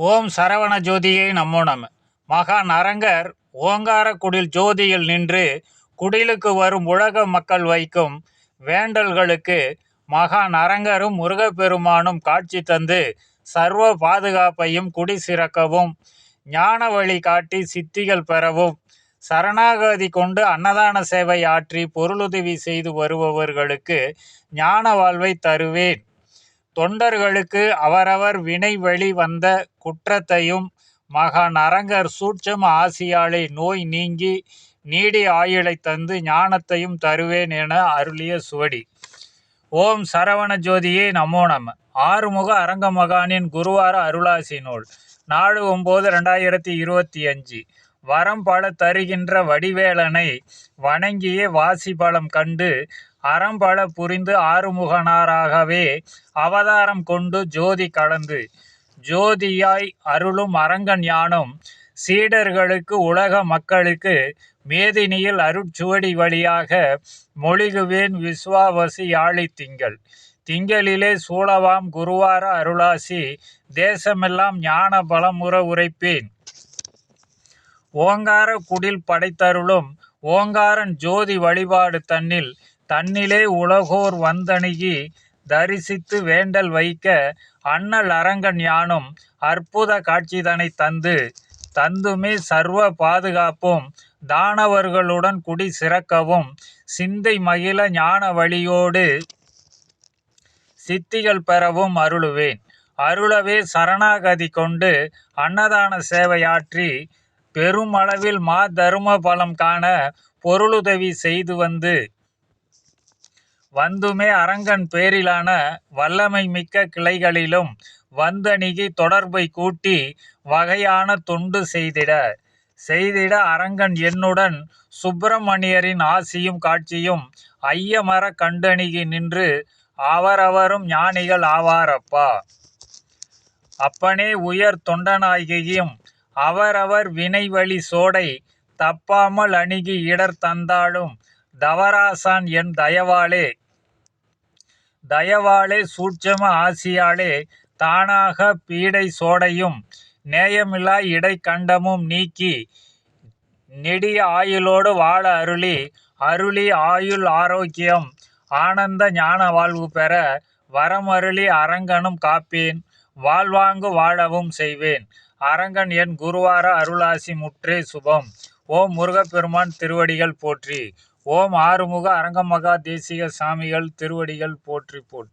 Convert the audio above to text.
ஓம் சரவண ஜோதியை நம்மோ நம. மகா நரங்கர் ஓங்கார குடில் ஜோதியில் நின்று குடிலுக்கு வரும் உலக மக்கள் வைக்கும் வேண்டல்களுக்கு மகா நரங்கரும் முருகப்பெருமானும் காட்சி தந்து சர்வ பாதுகாப்பையும் குடி சிறக்கவும் ஞான வழி காட்டி சித்திகள் பெறவும் சரணாகதி கொண்டு அன்னதான சேவை ஆற்றி பொருளுதவி செய்து வருபவர்களுக்கு ஞான வாழ்வை தருவேன். தொண்டர்களுக்கு அவரவர் வினை வழி வந்த குற்றத்தையும் மகா நரங்கர் சூட்சம ஆசியாலே நோய் நீங்கி நீடி ஆயுளை தந்து ஞானத்தையும் தருவேன் என அருளிய சுவடி. ஓம் சரவண ஜோதியே நமோ நம. ஆறுமுக அரங்க மகானின் குருவார அருளாசி நூல் நாலு ஒம்பது ரெண்டாயிரத்தி இருபத்தி அஞ்சு. வரம் பல தருகின்ற வடிவேலனை வணங்கியே வாசி பலம் கண்டு அறம்பல புரிந்து ஆறுமுகனாராகவே அவதாரம் கொண்டு ஜோதி கலந்து. ஜோதியாய் அருளும் அரங்கன் ஞானம் சீடர்களுக்கு உலக மக்களுக்கு மேதினியில் அருட்சுவடி வழியாக மொழிகுவேன் விஸ்வாவசி யாழி திங்கள். திங்களிலே சூழவாம் குருவார அருளாசி தேசமெல்லாம் ஞான பலமுற உரைப்பேன். ஓங்கார குடில் படைத்தருளும் ஓங்காரன் ஜோதி வழிபாடு தன்னில் தன்னிலே உலகோர் வந்தணுகி தரிசித்து வேண்டல் வைக்க அண்ணல் அரங்கன் யானும் அற்புத காட்சிதனை தந்து தந்துமே சர்வ பாதுகாப்பும் தானவர்களுடன் குடி சிறக்கவும் சிந்தை மகிழ ஞான வழியோடு சித்திகள் பெறவும் அருளுவேன். அருளவே சரணாகதி கொண்டு அன்னதான சேவையாற்றி பெருமளவில் மாதரும பலம் காண பொருளுதவி செய்து வந்து வந்துமே அரங்கன் பேரிலான வல்லமை மிக்க கிளைகளிலும் வந்தணிகி தொடர்பை கூட்டி வகையான தொண்டு செய்திட செய்திட அரங்கன் என்னுடன் சுப்பிரமணியரின் ஆசியும் காட்சியும் ஐயமர கண்டணிகி நின்று அவரவரும் ஞானிகள் ஆவாரப்பா. அப்பனே உயர் தொண்டனாகியும் அவரவர் வினைவழி சோடை தப்பாமல் அணுகி இடர் தந்தாலும் தவராசான் என் தயவாலே. தயவாலே சூட்சம ஆசியாலே தானாக பீடை சோடையும் நேயமில்லா இடை கண்டமும் நீக்கி நெடிய ஆயுளோடு வாழ அருளி அருளி ஆயுள் ஆரோக்கியம் ஆனந்த ஞான வாழ்வு பெற வரமருளி அரங்கனும் காப்பேன். வாழ்வாங்கு வாழவும் செய்வேன். அரங்கன் என் குருவார அருளாசி முற்றே சுபம். ஓம் முருகப்பெருமான் திருவடிகள் போற்றி. ஓம் ஆறுமுக அரங்கமகா தேசிக சாமிகள் திருவடிகள் போற்றி போற்றி.